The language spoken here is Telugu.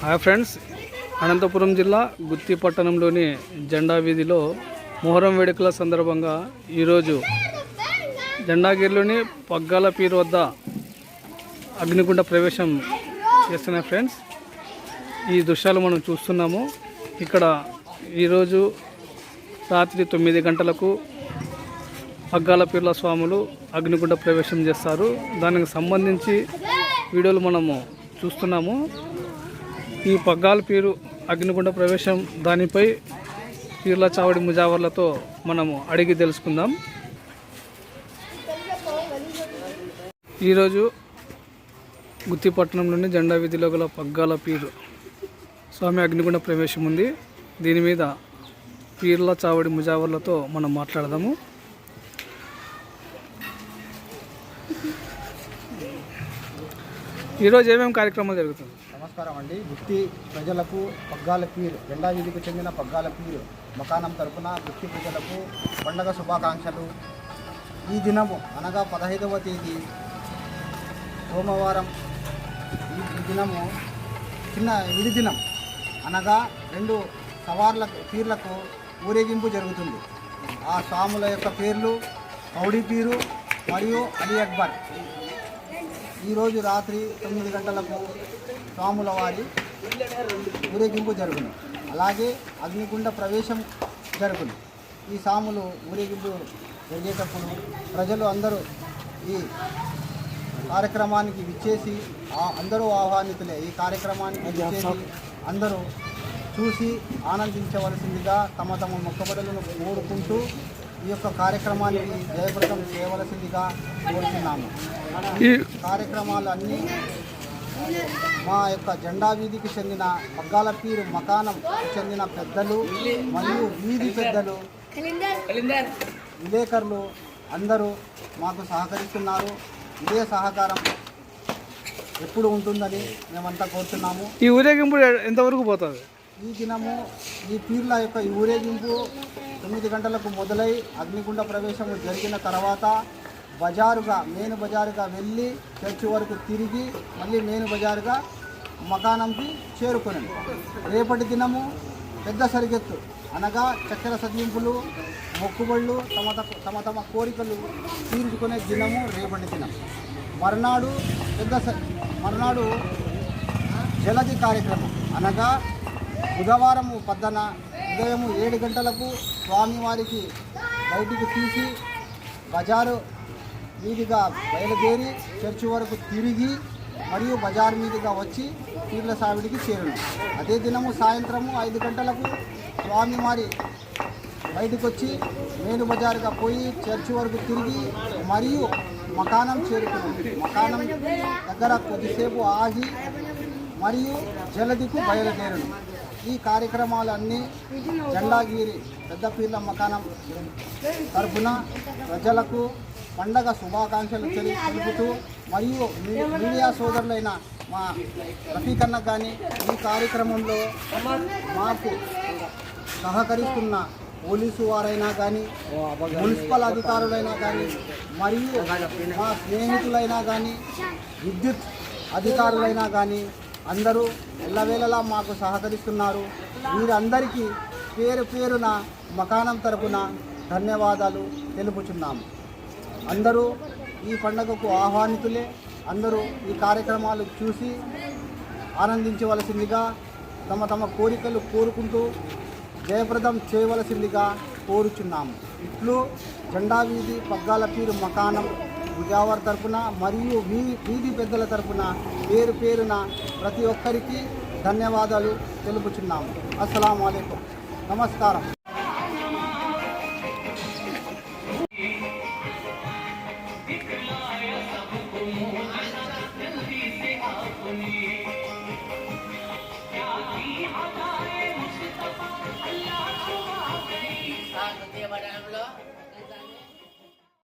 హాయ్ ఫ్రెండ్స్ అనంతపురం జిల్లా గుత్తి పట్టణంలోని జెండా వీధిలో మొహరం వేడుకల సందర్భంగా ఈరోజు జెండాగిరిలోని పగ్గాల పీరు వద్ద అగ్నిగుండ ప్రవేశం చేస్తున్నాయి ఫ్రెండ్స్. ఈ దృశ్యాలు మనం చూస్తున్నాము. ఇక్కడ ఈరోజు రాత్రి తొమ్మిది గంటలకు పగ్గాల పీర్ల స్వాములు అగ్నిగుండ ప్రవేశం చేస్తారు. దానికి సంబంధించి వీడియోలు మనము చూస్తున్నాము. ఈ పగ్గాల పీరు అగ్నిగుండ ప్రవేశం దానిపై పీర్ల చావడి ముజావర్లతో మనము అడిగి తెలుసుకుందాం. ఈరోజు గుత్తిపట్నంలోని జెండా వీధిలో గల పగ్గాల పీరు స్వామి అగ్నిగుండ ప్రవేశం ఉంది. దీని మీద పీర్ల చావడి ముజావర్లతో మనం మాట్లాడదాము. ఈరోజు ఏమేమి కార్యక్రమాలు జరుగుతుంది నమస్కారం అండి. గుత్తి ప్రజలకు పగ్గాల పీరు జెండా వీధికి చెందిన పగ్గాల పీరు మకానం తరపున గుత్తి ప్రజలకు పండగ శుభాకాంక్షలు. ఈ దినము అనగా పదహైదవ తేదీ సోమవారం. ఈ దినము చిన్న విడి దినం అనగా రెండు సవార్ల పీర్లకు ఊరేగింపు జరుగుతుంది. ఆ స్వాముల యొక్క పేర్లు కౌడి పీరు మరియు అలీ అక్బర్. ఈరోజు రాత్రి తొమ్మిది గంటలకు స్వాముల వారి ఊరేగింపు జరుగును. అలాగే అగ్నిగుండ ప్రవేశం జరుగును. ఈ సాములు ఊరేగింపు జరిగేటప్పుడు ప్రజలు అందరూ ఈ కార్యక్రమానికి విచ్చేసి ఆ- అందరూ ఆహ్వానితులే. ఈ కార్యక్రమానికి విచ్చేసి అందరూ చూసి ఆనందించవలసిందిగా తమ తమ మొక్కబడులను కోరుకుంటూ ఈ యొక్క కార్యక్రమానికి జయప్రదం చేయవలసిందిగా కోరుతున్నాము ఈ కార్యక్రమాలు అన్నీ మా యొక్క జెండా వీధికి చెందిన పగ్గాల పీరు మకానం చెందిన పెద్దలు మరియు వీధి పెద్దలు విలేకరులు అందరూ మాకు సహకరిస్తున్నారు. ఇదే సహకారం ఎప్పుడు ఉంటుందని మేమంతా కోరుతున్నాము ఈ ఊరేగింపు ఎంతవరకు పోతుంది ఈ దినము ఈ పీర్ల యొక్క ఊరేగింపు తొమ్మిది గంటలకు మొదలై అగ్నిగుండ ప్రవేశము జరిగిన తర్వాత బజారుగా మెయిన్ బజారుగా వెళ్ళి చర్చి వరకు తిరిగి మళ్ళీ మెయిన్ బజారుగా మకానంకి చేరుకుని రేపటి దినము పెద్ద సరిగెత్తు. అనగా చక్కెర సదింపులు మొక్కుబళ్ళు తమ తమ- తమ తమ కోరికలు తీర్చుకునే దినము రేపటి దినం. మర్నాడు పెద్ద స- మర్నాడు జలది కార్యక్రమం. అనగా బుధవారము పద్దన ఉదయం ఏడు గంటలకు స్వామివారికి బయటికి తీసి బజారు మీదుగా బయలుదేరి చర్చి వరకు తిరిగి మరియు బజార్ మీదుగా వచ్చి పీర్ల సావిడికి చేరును. అదే దినము సాయంత్రము ఐదు గంటలకు స్వామివారి బయటకు వచ్చి మేలు బజారుగా పోయి చర్చి వరకు తిరిగి మరియు మకానం చేరుకున్నాం మకానం దగ్గర కొద్దిసేపు ఆగి మరియు జలదికు బయలుదేరను. ఈ కార్యక్రమాలన్నీ జెండాగిరి పెద్దపీర్ల మకానం తరఫున ప్రజలకు పండగ శుభాకాంక్షలు తెలుపుతూ మరియు మీ- మీడియా సోదరులైన మా రఫీకన్న కానీ ఈ కార్యక్రమంలో మాకు సహకరిస్తున్న పోలీసు వారైనా కానీ మున్సిపల్ అధికారులైనా కానీ మరియు మా స్నేహితులైనా కానీ విద్యుత్ అధికారులైనా కానీ అందరూ ఎల్లవేళలా మాకు సహకరిస్తున్నారు. వీరందరికీ పేరు పేరున మకానం తరపున ధన్యవాదాలు తెలుపుచున్నాము. అందరూ ఈ పండుగకు ఆహ్వానితులే. అందరూ ఈ కార్యక్రమాలు చూసి ఆనందించవలసిందిగా తమ తమ కోరికలు కోరుకుంటూ జయప్రదం చేయవలసిందిగా కోరుచున్నాము. ఇట్లు జెండా వీధి పగ్గాల పీరు మకానం భుజావారి తరఫున మరియు మీ వీధి పెద్దల తరఫున పేరు పేరున ప్రతి ఒక్కరికి ధన్యవాదాలు తెలుపుచున్నాము అస్సలం అయికం నమస్కారం.